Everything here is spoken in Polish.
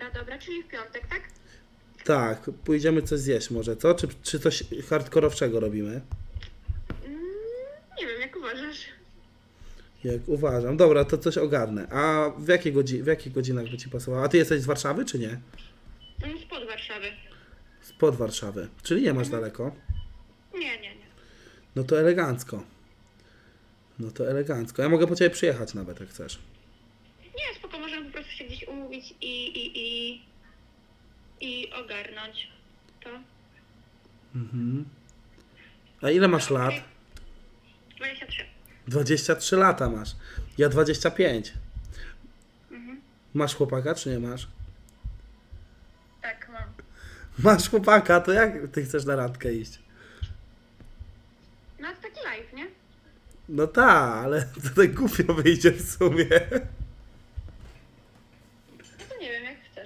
Dobra, dobra, czyli w piątek, tak? Tak, pójdziemy coś zjeść może, co? Czy, czy coś hardkorowszego robimy? Mm, nie wiem, jak uważasz. Jak uważam. Dobra, to coś ogarnę. A w, jakiej godzi- w jakich godzinach by Ci pasowało? A Ty jesteś z Warszawy, czy nie? Mm, Spod Warszawy. Spod Warszawy. Czyli nie masz daleko? Nie, nie, nie. No to elegancko. No to elegancko. Ja mogę po Ciebie przyjechać nawet, jak chcesz. Nie, spoko, możemy po prostu się gdzieś umówić i, i, i, i ogarnąć to. Mhm. A ile masz lat? 23. 23 lata masz. Ja 25. Mhm. Masz chłopaka, czy nie masz? Tak, mam. Masz chłopaka, to jak Ty chcesz na randkę iść? No to taki live, nie? No tak, ale to tak głupio wyjdzie w sumie.